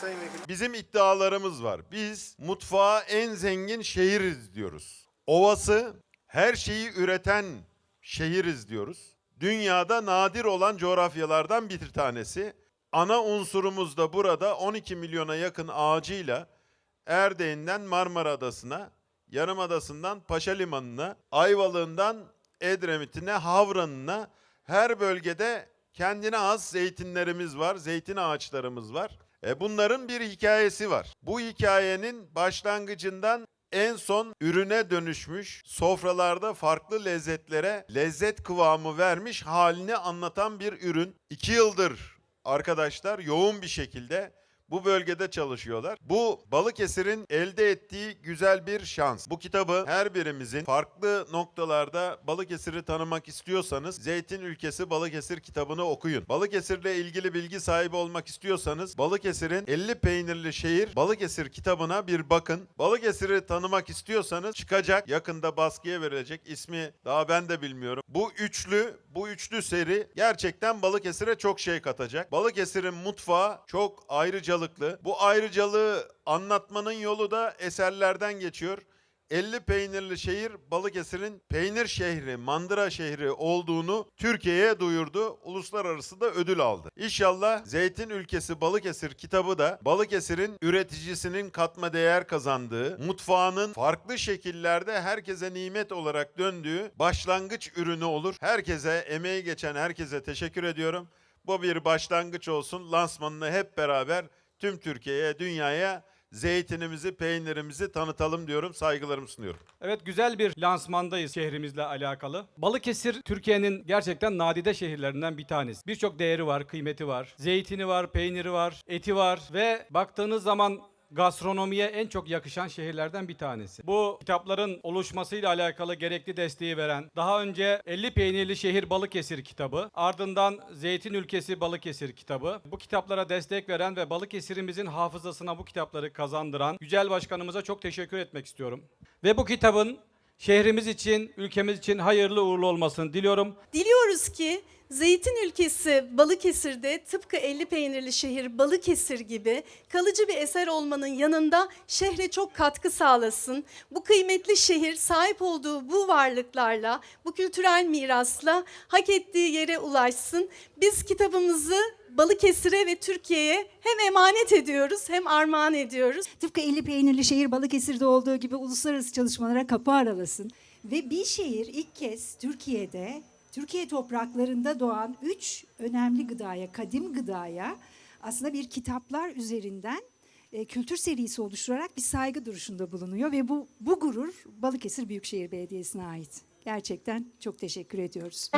Sayın Vekilim. Bizim iddialarımız var. Biz mutfağa en zengin şehiriz diyoruz. Ovası her şeyi üreten şehiriz diyoruz. Dünyada nadir olan coğrafyalardan bir tanesi. Ana unsurumuz da burada 12 milyona yakın ağacıyla Erdeğinden Marmara Adası'na, Yarımadası'ndan Paşa Limanı'na, Ayvalık'ından Edremit'ine, Havran'ına her bölgede kendine has zeytinlerimiz var, zeytin ağaçlarımız var. E bunların bir hikayesi var. Bu hikayenin başlangıcından en son ürüne dönüşmüş, sofralarda farklı lezzetlere lezzet kıvamı vermiş halini anlatan bir ürün. İki yıldır arkadaşlar yoğun bir şekilde bu bölgede çalışıyorlar. Bu Balıkesir'in elde ettiği güzel bir şans. Bu kitabı her birimizin farklı noktalarda Balıkesir'i tanımak istiyorsanız Zeytin Ülkesi Balıkesir kitabını okuyun. Balıkesir'le ilgili bilgi sahibi olmak istiyorsanız Balıkesir'in 50 peynirli şehir Balıkesir kitabına bir bakın. Balıkesir'i tanımak istiyorsanız çıkacak yakında baskıya verilecek ismi daha ben de bilmiyorum. Bu üçlü bu üçlü seri gerçekten Balıkesir'e çok şey katacak. Balıkesir'in mutfağı çok ayrıcalıklı. Bu ayrıcalığı anlatmanın yolu da eserlerden geçiyor. 50 peynirli şehir Balıkesir'in peynir şehri, mandıra şehri olduğunu Türkiye'ye duyurdu. Uluslararası da ödül aldı. İnşallah Zeytin Ülkesi Balıkesir kitabı da Balıkesir'in üreticisinin katma değer kazandığı, mutfağının farklı şekillerde herkese nimet olarak döndüğü başlangıç ürünü olur. Herkese, emeği geçen herkese teşekkür ediyorum. Bu bir başlangıç olsun. Lansmanını hep beraber tüm Türkiye'ye, dünyaya zeytinimizi, peynirimizi tanıtalım diyorum. Saygılarımı sunuyorum. Evet güzel bir lansmandayız şehrimizle alakalı. Balıkesir Türkiye'nin gerçekten nadide şehirlerinden bir tanesi. Birçok değeri var, kıymeti var. Zeytini var, peyniri var, eti var ve baktığınız zaman gastronomiye en çok yakışan şehirlerden bir tanesi. Bu kitapların oluşmasıyla alakalı gerekli desteği veren, daha önce 50 peynirli şehir Balıkesir kitabı, ardından Zeytin Ülkesi Balıkesir kitabı. Bu kitaplara destek veren ve Balıkesir'imizin hafızasına bu kitapları kazandıran Yücel Başkanımıza çok teşekkür etmek istiyorum. Ve bu kitabın şehrimiz için, ülkemiz için hayırlı uğurlu olmasını diliyorum. Diliyoruz ki zeytin ülkesi Balıkesir'de tıpkı 50 peynirli şehir Balıkesir gibi kalıcı bir eser olmanın yanında şehre çok katkı sağlasın. Bu kıymetli şehir sahip olduğu bu varlıklarla, bu kültürel mirasla hak ettiği yere ulaşsın. Biz kitabımızı Balıkesir'e ve Türkiye'ye hem emanet ediyoruz hem armağan ediyoruz. Tıpkı 50 peynirli şehir Balıkesir'de olduğu gibi uluslararası çalışmalara kapı aralasın. Ve bir şehir ilk kez Türkiye'de, Türkiye topraklarında doğan üç önemli gıdaya, kadim gıdaya aslında bir kitaplar üzerinden e, kültür serisi oluşturarak bir saygı duruşunda bulunuyor. Ve bu, bu gurur Balıkesir Büyükşehir Belediyesi'ne ait. Gerçekten çok teşekkür ediyoruz.